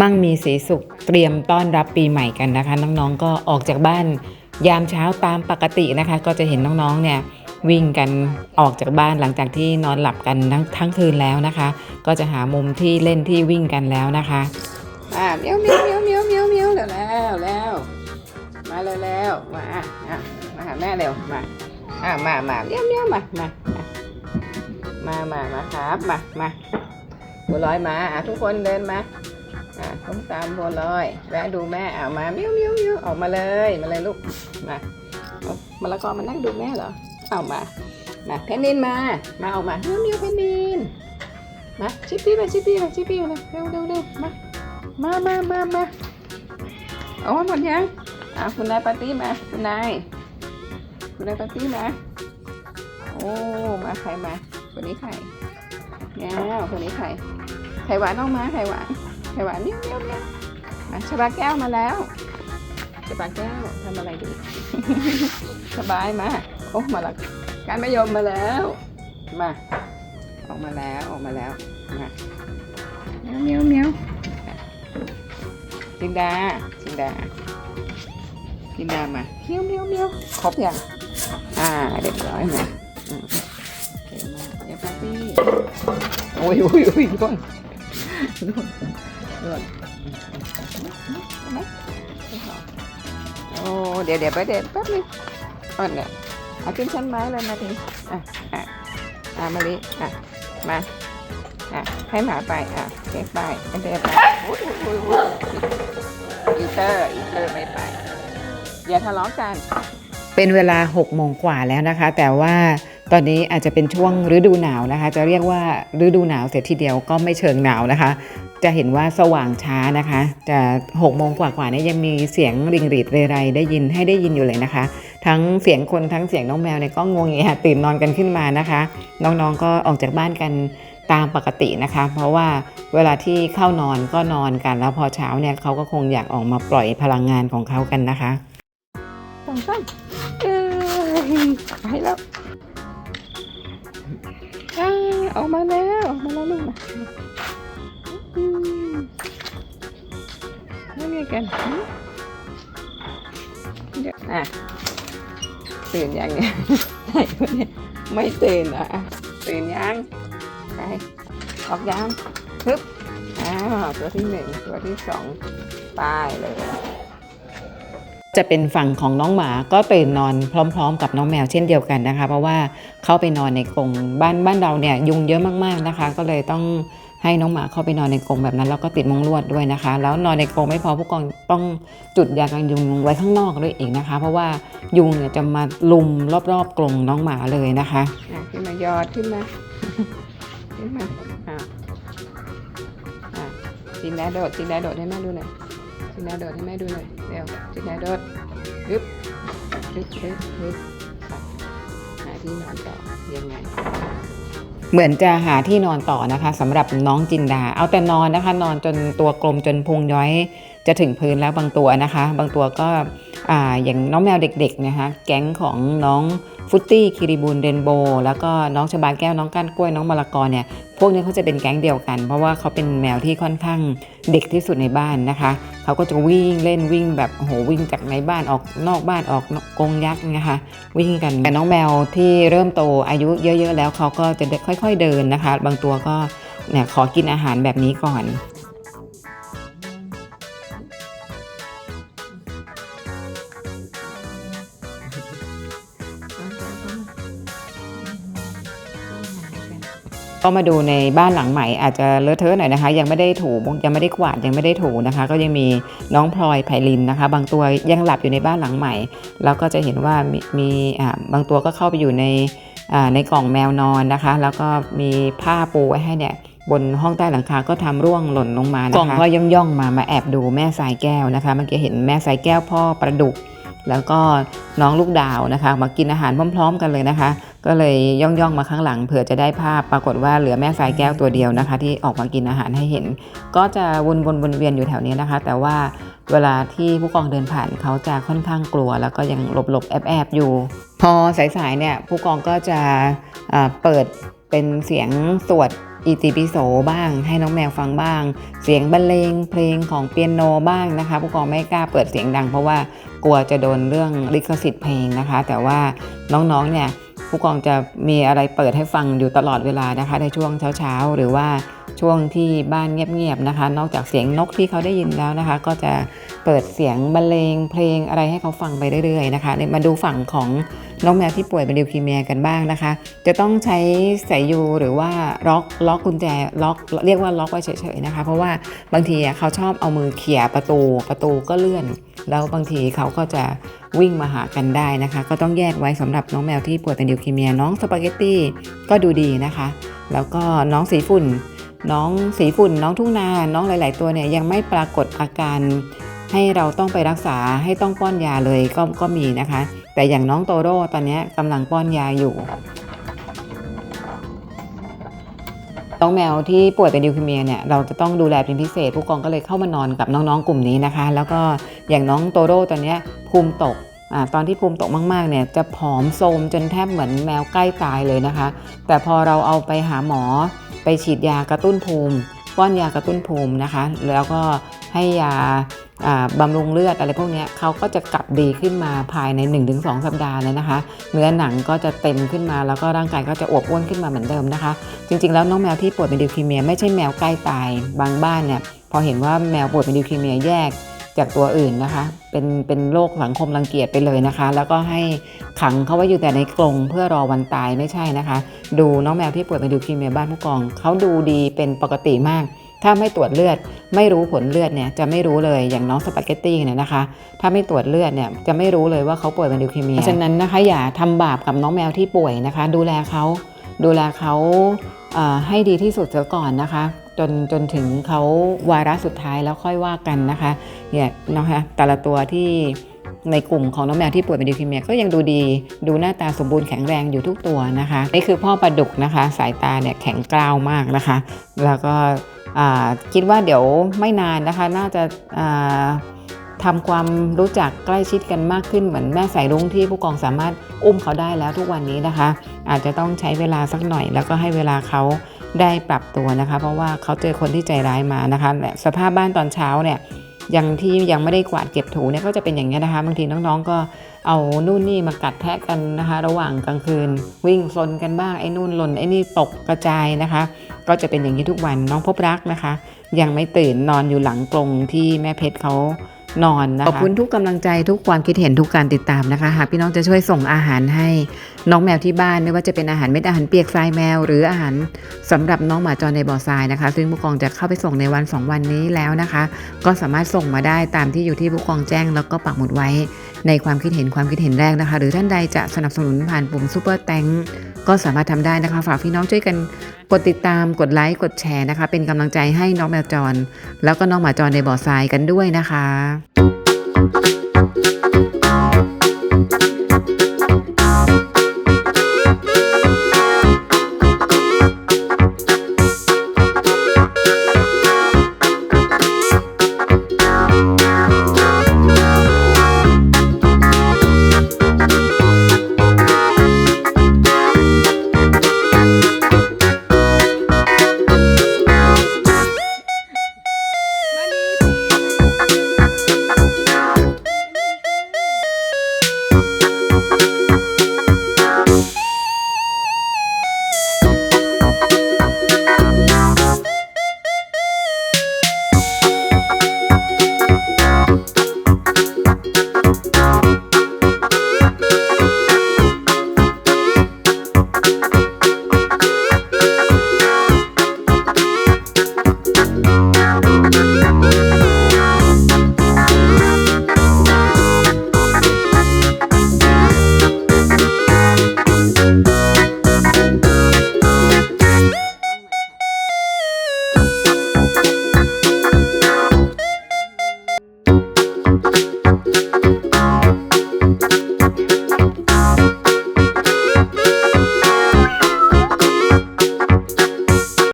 มั่งมีสีสุขเตรียมต้อนรับปีใหม่กันนะคะ น้องๆก็ออกจากบ้าน ยามเช้าตามปกตินะคะ ก็จะเห็นน้องๆเนี่ยวิ่งกันออกจากบ้านหลังจากที่นอนหลับกันทั้งทั้งคืนแล้วนะคะ ก็จะหามุมที่เล่นที่วิ่งกันแล้วนะคะอ่าเมียวเมียวเมียวเมียวเมียวเมียวเร็วแล้วแล้วมาเร็วแล้วมาอะอะมาหาแม่เร็วมาอะมามาเมียวเมียวมามามามามาครับมามาบัวลอยมาอะทุกคนเดินมา อะต้องตามบัวลอยแวะดูแม่อะมาเมียวเมียวเมียวออกมาเลยมาเลยลูกมาเอามะละกอมานั่งดูแม่เหรอเอามามาเพนนินมา มาออกมาเมียวเมียวเพนนินมาชิปปี้มาชิปปี้มาชิปปี้มาเร็วเร็วเร็วมามามามามาเอาหมดยังอะคุณนายปาร์ตี้มาคุณนายคุณนายปาร์ตี้มาโอ้มาใครมาคนนี้ใครแง่คนนี้ใครไข่หวานออกมาไข่หวาน ไข่หวานเนี้ยวเนี้ยวเนี้ยวมาชบาแก้วมาแล้วชบาแก้วทำอะไรดี สบายมาโอ้มาละการมะยมมาแล้วมาออกมาแล้วออกมาแล้วมาเมียวเมียวเมียวจินดาจินดาจินดามาเมียวเมียวเมียวครบยังอ่าเรียบร้อยมาอืมโอเคมากเดี๋ยวปาร์ตี้โอ้ยโอ้ยโอ้ยร่วงร่วงร่วงเอาไหมไม่พอโอ้เดี๋ยวเดี๋ยวไปเดี๋ยวแป๊บนึงอ่อนเนี่ยเอาขึ้นชั้นไม้เลยมาทีอะอะอะมาลิอะมาอะให้หมาไปอะเด็กไปเด็กไปอุ้ยอุ้ยอุ้ยอีเตอร์อีเตอร์ไม่ไปอย่าทะเลาะกัน เป็นเวลา6โมงกว่าแล้วนะคะ แต่ว่า ตอนนี้อาจจะเป็นช่วงฤดูหนาวนะคะ จะเรียกว่าฤดูหนาวเสร็จทีเดียวก็ไม่เชิงหนาวนะคะ จะเห็นว่าสว่างช้านะคะ จะ6โมงกว่าๆเนี่ยยังมีเสียงริงรีดเรไรได้ยินให้ได้ยินอยู่เลยนะคะ ทั้งเสียงคนทั้งเสียงน้องแมวเนี่ยก็งวงเงียตื่นนอนกันขึ้นมานะคะ น้องๆก็ออกจากบ้านกันตามปกตินะคะ เพราะว่าเวลาที่เข้านอนก็นอนกันแล้วพอเช้าเนี่ยเขาก็คงอยากออกมาปล่อยพลังงานของเขากันนะคะสองสามเอ้ยไปแล้ว อ่าออกมาแล้วออกมาแล้วลูกนะอืมไม่มีกันเดี๋ยวอะตื่นยังเนี่ยไหนวะเนี่ยไม่ตื่นออะตื่นยังไปออกยังฮึบอ้าวตัวที่หนึ่งตัวที่สองตายเลย จะเป็นฝั่งของน้องหมาก็ตื่นนอนพร้อม ๆ กับน้องแมวเช่นเดียวกันนะคะ เพราะว่าเข้าไปนอนในกรงบ้านบ้านเราเนี่ยยุงเยอะมากๆนะคะ ก็เลยต้องให้น้องหมาเข้าไปนอนในกรงแบบนั้นแล้วก็ติดม้งลวดด้วยนะคะ แล้วนอนในกรงไม่พอผู้กองต้องจุดยากันยุงไว้ข้างนอกด้วยอีกนะคะ เพราะว่ายุงเนี่ยจะมาลุมรอบๆกรงน้องหมาเลยนะคะขึ้นมายอดขึ้นมาขึ้นมาอะจินดาโดดจินดาโดดให้แม่ดูหน่อย จินดาโดดให้แม่ดูหน่อยเร็วจินดาโดดฮึบฮึบฮึบฮึบหาที่นอนต่อยังไงเหมือนจะหาที่นอนต่อนะคะสำหรับน้องจินดา เอาแต่นอนนะคะ นอนจนตัวกลมจนพุงย้อยจะถึงพื้นแล้วบางตัวนะคะ บางตัวก็ออย่างน้องแมวเด็กๆนะคะ แก๊งของน้อง ฟุตตี้คิริบูนเรนโบแล้วก็น้องชบาแก้วน้องก้านกล้วยน้องมะละกอเนี่ยพวกนี้เขาจะเป็นแก๊งเดียวกัน เพราะว่าเขาเป็นแมวที่ค่อนข้างเด็กที่สุดในบ้านนะคะเขาก็จะวิ่งเล่นวิ่งแบบโหวิ่งจากในบ้านออกนอกบ้านออกกงยักษ์นะคะวิ่งกันแต่น้องแมวที่เริ่มโตอายุเยอะ ๆ แล้วเขาก็จะค่อย ๆเดินนะคะ บางตัวก็เนี่ยขอกินอาหารแบบนี้ก่อน ก็มาดูในบ้านหลังใหม่อาจจะเลอะเทอะหน่อยนะคะ ยังไม่ได้ถูยังไม่ได้กวาดยังไม่ได้ถูนะคะ ก็ยังมีน้องพลอยไพลินนะคะ บางตัวยังหลับอยู่ในบ้านหลังใหม่ แล้วก็จะเห็นว่ามีมบางตัวก็เข้าไปอยู่ในในกล่องแมวนอนนะคะ แล้วก็มีผ้าปูไว้ให้เนี่ยบนห้องใต้หลังคาก็ทำร่วงหล่นลงมานะคะกล่องก็ย่องย่องๆมามาแอบดูแม่สายแก้วนะคะเมื่อกี้เห็นแม่สายแก้วพ่อประดุกแล้วก็น้องลูกดาวนะคะ มากินอาหารพร้อม ๆ กันเลยนะคะ ก็เลยย่องย่องมาข้างหลังเผื่อจะได้ภาพปรากฏว่าเหลือแม่สายแก้วตัวเดียวนะคะ ที่ออกมากินอาหารให้เห็น ก็จะวนๆวนเวียนอยู่แถวนี้นะคะ แต่ว่าเวลาที่ผู้กองเดินผ่านเขาจะค่อนข้างกลัว แล้วก็ยังหลบๆแอบๆอบอยู่ พอสายๆเนี่ยผู้กองก็จะเปิดเป็นเสียงสวดอีติปิโสบ้าง ให้น้องแมวฟังบ้าง เสียงบรรเลงเพลงของเปียโนบ้างนะคะ ผู้กองไม่กล้าเปิดเสียงดังเพราะว่ากลัวจะโดนเรื่องลิขสิทธิ์เพลงนะคะ แต่ว่าน้องๆเนี่ย ผู้กองจะมีอะไรเปิดให้ฟังอยู่ตลอดเวลานะคะ ในช่วงเช้าๆ หรือว่าช่วงที่บ้านเงียบๆนะคะ นอกจากเสียงนกที่เขาได้ยินแล้วนะคะ ก็จะ เปิดเสียงบรรเลงเพลงอะไรให้เขาฟังไปเรื่อยๆนะคะเนี่ยมาดูฝั่งของน้องแมวที่ป่วยเป็นลิวคีเมียกันบ้างนะคะ จะต้องใช้สายยูหรือว่าล็อกล็อกกุญแจล็อกเรียกว่าล็อกไว้เฉยๆนะคะ เพราะว่าบางทีเขาชอบเอามือเขี่ยประตูประตูก็เลื่อน แล้วบางทีเขาก็จะวิ่งมาหากันได้นะคะ ก็ต้องแยกไว้สำหรับน้องแมวที่ป่วยเป็นลิวคีเมียน้องสปาเกตตี้ก็ดูดีนะคะ แล้วก็น้องสีฝุ่นน้องสีฝุ่นน้องทุ่งนา น้องหลาย ๆ ตัวเนี่ยยังไม่ปรากฏอาการ ให้เราต้องไปรักษาให้ต้องป้อนยาเลยก็ก็มีนะคะ แต่อย่างน้องโตโร่ตอนนี้กำลังป้อนยาอยู่น้องแมวที่ป่วยเป็นดิวคีเมียเนี่ยเราจะต้องดูแลเป็นพิเศษ ผู้กองก็เลยเข้ามานอนกับน้องๆกลุ่มนี้นะคะ แล้วก็อย่างน้องโตโร่ตอนนี้ภูมิตกอตอนที่ภูมิตกมากๆเนี่ยจะผอมโทมจนแทบเหมือนแมวใกล้ตายเลยนะคะ แต่พอเราเอาไปหาหมอไปฉีดยากระตุ้นภูมิป้อนยากระตุ้นภูมินะคะ แล้วก็ให้ยา บำรุงเลือดอะไรพวกนี้เขาก็จะกลับดีขึ้นมาภายใน 1-2 สัปดาห์เลยนะคะ เนื้อหนังก็จะเต็มขึ้นมาแล้วก็ร่างกายก็จะอวบอ้วนขึ้นมาเหมือนเดิมนะคะ จริง ๆ แล้วน้องแมวที่ป่วยเป็นดิวคีเมียไม่ใช่แมวใกล้ตายบางบ้านเนี่ยพอเห็นว่าแมวป่วยเป็นดิวคีเมียแยกจากตัวอื่นนะคะ เป็นเป็นโรคสังคมรังเกียจไปเลยนะคะ แล้วก็ให้ขังเขาไว้อยู่แต่ในกรงเพื่อรอวันตายไม่ใช่นะคะ ดูน้องแมวที่ป่วยเป็นดิวคีเมียบ้านผู้กองเขาดูดีเป็นปกติมาก ถ้าไม่ตรวจเลือด ไม่รู้ผลเลือดเนี่ยจะไม่รู้เลยอย่างน้องสปาเกตตี้เนี่ยนะคะ ถ้าไม่ตรวจเลือดเนี่ยจะไม่รู้เลยว่าเขาป่วยเป็นดิวเคเมียฉะนั้นนะคะอย่าทำบาปกับน้องแมวที่ป่วยนะคะ ดูแลเขาดูแลเขาให้ดีที่สุดเสียก่อนนะคะจนจนถึงเขาวาระสุดท้ายแล้วค่อยว่ากันนะคะเนี่ยนะคะแต่ละตัวที่ในกลุ่มของน้องแมวที่ป่วยเป็นดิวคีเมียก็ยังดูดี ดูหน้าตาสมบูรณ์แข็งแรงอยู่ทุกตัวนะคะ นี่คือพ่อปลาดุกนะคะ สายตาเนี่ยแข็งกร้าวมากนะคะ แล้วก็ คิดว่าเดี๋ยวไม่นานนะคะ น่าจะาทำความรู้จักใกล้ชิดกันมากขึ้นเหมือนแม่สายรุ้งที่ผู้กองสามารถอุ้มเขาได้แล้วทุกวันนี้นะคะ อาจจะต้องใช้เวลาสักหน่อย แล้วก็ให้เวลาเขาได้ปรับตัวนะคะ เพราะว่าเขาเจอคนที่ใจร้ายมานะคะสภาพบ้านตอนเช้าเนี่ย ยังที่ยังไม่ได้กวาดเก็บถูเนี่ยก็จะเป็นอย่างนี้ยนะคะ บางทีน้องๆก็เอานู่นนี่มากัดแทะกันนะคะ ระหว่างกลางคืน วิ่งซนกันบ้างไอ้นู่นหล่นไอ้นี่ตกกระจายนะคะ ก็จะเป็นอย่างนี้ทุกวันน้องพบรักนะคะ ยังไม่ตื่นนอนอยู่หลังกรงที่แม่เพชรเขา นอนนะคะขอบคุณทุกกำลังใจทุกความคิดเห็นทุกการติดตามนะคะหากพี่น้องจะช่วยส่งอาหารให้น้องแมวที่บ้านไม่ว่าจะเป็นอาหารเม็ดอาหารเปียกทรายแมว หรืออาหารสำหรับน้องหมาจรในบ่อทรายนะคะ ซึ่งผู้กองจะเข้าไปส่งในวัน 2 วันนี้แล้วนะคะ ก็สามารถส่งมาได้ตามที่อยู่ที่ผู้กองแจ้งแล้วก็ปักหมุดไว้ในความคิดเห็นความคิดเห็นแรกนะคะ หรือท่านใดจะสนับสนุนผ่านปุ่มซูเปอร์แตง ก็สามารถทำได้นะคะ ฝากพี่น้องช่วยกันกดติดตามกดไลค์กดแชร์นะคะ เป็นกำลังใจให้น้องแมวจร แล้วก็น้องหมาจรในบ่อทรายกันด้วยนะคะ